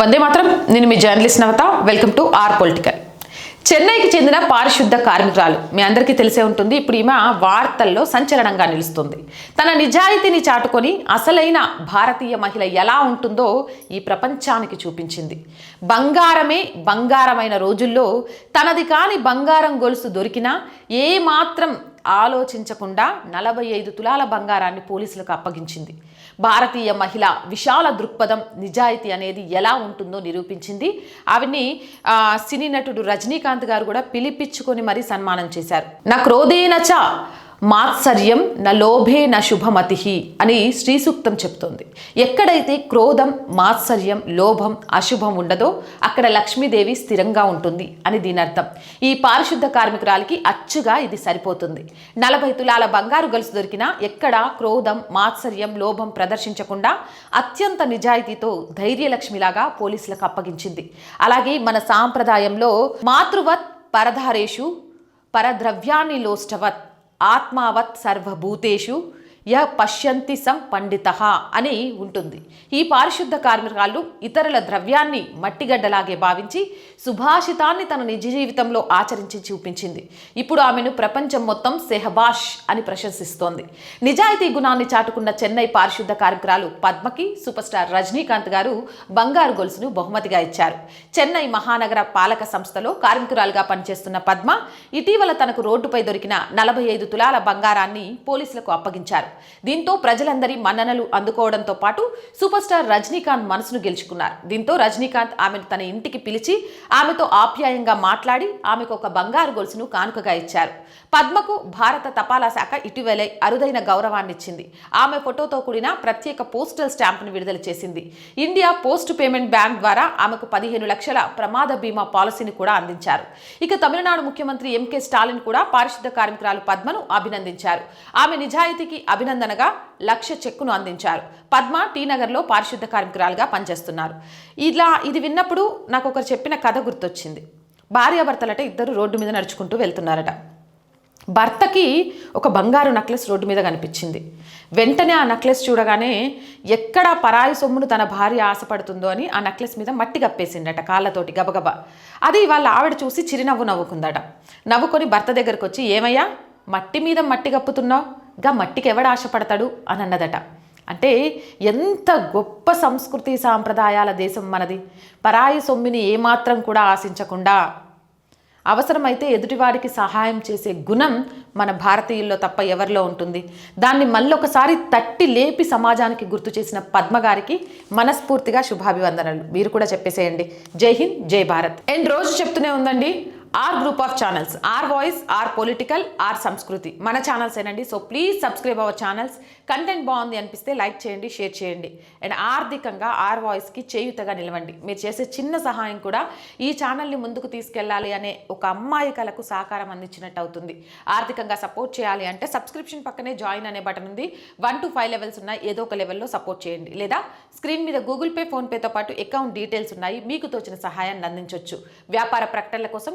వందే మాత్రం. నేను మీ journalist Navatha. Welcome to R political. చెన్నైకి చెందిన పారిశుద్ధ కార్మికురాలు. మీ అందరికీ తెలిసే ఉంటుంది. ఇప్పుడు ఈమె వార్తల్లో సంచలనంగా నిలుస్తుంది. తన నిజాయితీని చాటుకొని అసలైన భారతీయ మహిళ ఎలా ఉంటుందో ఈ ప్రపంచానికి చూపించింది. బంగారమే బంగారమైన రోజుల్లో తనది కాని బంగారం గొలుసు దొరికినా ఏమాత్రం ఆలోచించకుండా నలభై ఐదు తులాల బంగారాన్ని పోలీసులకు అప్పగించింది. భారతీయ మహిళ విశాల దృక్పథం నిజాయితీ అనేది ఎలా ఉంటుందో నిరూపించింది. ఆవిని సినీ నటుడు రజనీకాంత్ గారు కూడా పిలిపించుకొని మరీ సన్మానం చేశారు. నా క్రోధేనచ మాత్సర్యం న లోభే న శుభమతి అని శ్రీ సూక్తం చెప్తోంది. ఎక్కడైతే క్రోధం మాత్సర్యం లోభం అశుభం ఉండదో అక్కడ లక్ష్మీదేవి స్థిరంగా ఉంటుంది అని దీని అర్థం. ఈ పారిశుద్ధ కార్మికురాలికి అచ్చుగా ఇది సరిపోతుంది. నలభై తులాల బంగారు గొలుసు దొరికినా ఎక్కడ క్రోధం మాత్సర్యం లోభం ప్రదర్శించకుండా అత్యంత నిజాయితీతో ధైర్యలక్ష్మిలాగా పోలీసులకు అప్పగించింది. అలాగే మన సాంప్రదాయంలో మాతృవత్ పరధారేషు పరద్రవ్యాన్ని లోష్టవత్ ఆత్మావత్ సర్వభూతేషు య పశ్యంతి సం పండిత అని ఉంటుంది. ఈ పారిశుద్ధ కార్మికురాలు ఇతరుల ద్రవ్యాన్ని మట్టిగడ్డలాగే భావించి సుభాషితాన్ని తన నిజ జీవితంలో ఆచరించి చూపించింది. ఇప్పుడు ఆమెను ప్రపంచం మొత్తం సెహబాష్ అని ప్రశంసిస్తోంది. నిజాయితీ గుణాన్ని చాటుకున్న చెన్నై పారిశుద్ధ కార్మికురాలు పద్మకి సూపర్ స్టార్ రజనీకాంత్ గారు బంగారు గొలుసును బహుమతిగా ఇచ్చారు. చెన్నై మహానగర పాలక సంస్థలో కార్మికురాలుగా పనిచేస్తున్న పద్మ ఇటీవల తనకు రోడ్డుపై దొరికిన నలభై ఐదు తులాల బంగారాన్ని పోలీసులకు అప్పగించారు. దీంతో ప్రజలందరి మన్ననలు అందుకోవడంతో పాటు సూపర్ స్టార్ రజనీకాంత్ మనసును గెలుచుకున్నారు. దీంతో రజనీకాంత్ ఆమెను తన ఇంటికి పిలిచి ఆమెతో ఆప్యాయంగా మాట్లాడి ఆమెకు ఒక బంగారు గొలుసును కానుకగా ఇచ్చారు. పద్మకు భారత తపాలా శాఖ ఇటీవలే అరుదైన గౌరవాన్ని ఇచ్చింది ఆమె ఫోటోతో కూడిన ప్రత్యేక పోస్టల్ స్టాంపును విడుదల చేసింది. ఇండియా పోస్ట్ పేమెంట్ బ్యాంక్ ద్వారా ఆమెకు పదిహేను లక్షల ప్రమాద బీమా పాలసీని కూడా అందించారు. ఇక తమిళనాడు ముఖ్యమంత్రి ఎంకే స్టాలిన్ కూడా పారిశుద్ధ కార్మికురాలు పద్మను అభినందించారు. ఆమె నిజాయితీకి అభినందనగా లక్ష చెక్కును అందించారు. పద్మ టీ నగర్లో పారిశుద్ధ కార్మికురాలుగా పనిచేస్తున్నారు. ఇలా ఇది విన్నప్పుడు నాకు ఒకరు చెప్పిన కథ గుర్తొచ్చింది. భార్యాభర్తలట ఇద్దరు రోడ్డు మీద నడుచుకుంటూ వెళ్తున్నారట. భర్తకి ఒక బంగారు నక్లెస్ రోడ్డు మీద కనిపించింది. వెంటనే ఆ నక్లెస్ చూడగానే ఎక్కడ పరాయి సొమ్మును తన భార్య ఆశపడుతుందో అని ఆ నక్లెస్ మీద మట్టి కప్పేసిండట కాళ్ళతోటి గబగబా. అది వాళ్ళ ఆవిడ చూసి చిరునవ్వు నవ్వుకుందట. నవ్వుకొని భర్త దగ్గరకు వచ్చి ఏమయ్యా మట్టి మీద మట్టి కప్పుతున్నావు? గా మట్టికి ఎవడు ఆశపడతాడు అని అన్నదట అంటే ఎంత గొప్ప సంస్కృతి సాంప్రదాయాల దేశం మనది. పరాయి సొమ్మిని ఏమాత్రం కూడా ఆశించకుండా అవసరమైతే ఎదుటివారికి సహాయం చేసే గుణం మన భారతీయుల్లో తప్ప ఎవరిలో ఉంటుంది. దాన్ని మళ్ళొకసారి తట్టి లేపి సమాజానికి గుర్తు చేసిన పద్మ గారికి మనస్ఫూర్తిగా శుభాభివందనలు. మీరు కూడా చెప్పేసేయండి. జై హింద్ జై భారత్. అండ్ రోజు చెప్తూనే ఉందండి R group of channels. R voice R political R Samskruthi. మన ఛానల్స్ ఏనండి. So please subscribe our channels. Content బాగుంది అనిపిస్తే లైక్ చేయండి షేర్ చేయండి. అండ్ ఆర్థికంగా ఆర్ వాయిస్కి చేయుతగా నిలవండి. మీరు చేసే చిన్న సహాయం కూడా ఈ ఛానల్ని ముందుకు తీసుకెళ్ళాలి అనే ఒక అమ్మాయి కలకు సహకారం అందించినట్టు అవుతుంది. ఆర్థికంగా సపోర్ట్ చేయాలి అంటే సబ్స్క్రిప్షన్ పక్కనే జాయిన్ అనే బటన్ ఉంది. వన్ టు ఫైవ్ లెవెల్స్ ఉన్నాయి. ఏదో ఒక లెవెల్లో సపోర్ట్ చేయండి. లేదా స్క్రీన్ మీద గూగుల్ పే ఫోన్పేతో పాటు అకౌంట్ డీటెయిల్స్ ఉన్నాయి. మీకు తోచిన సహాయాన్ని అందించవచ్చు వ్యాపార ప్రకటనల కోసం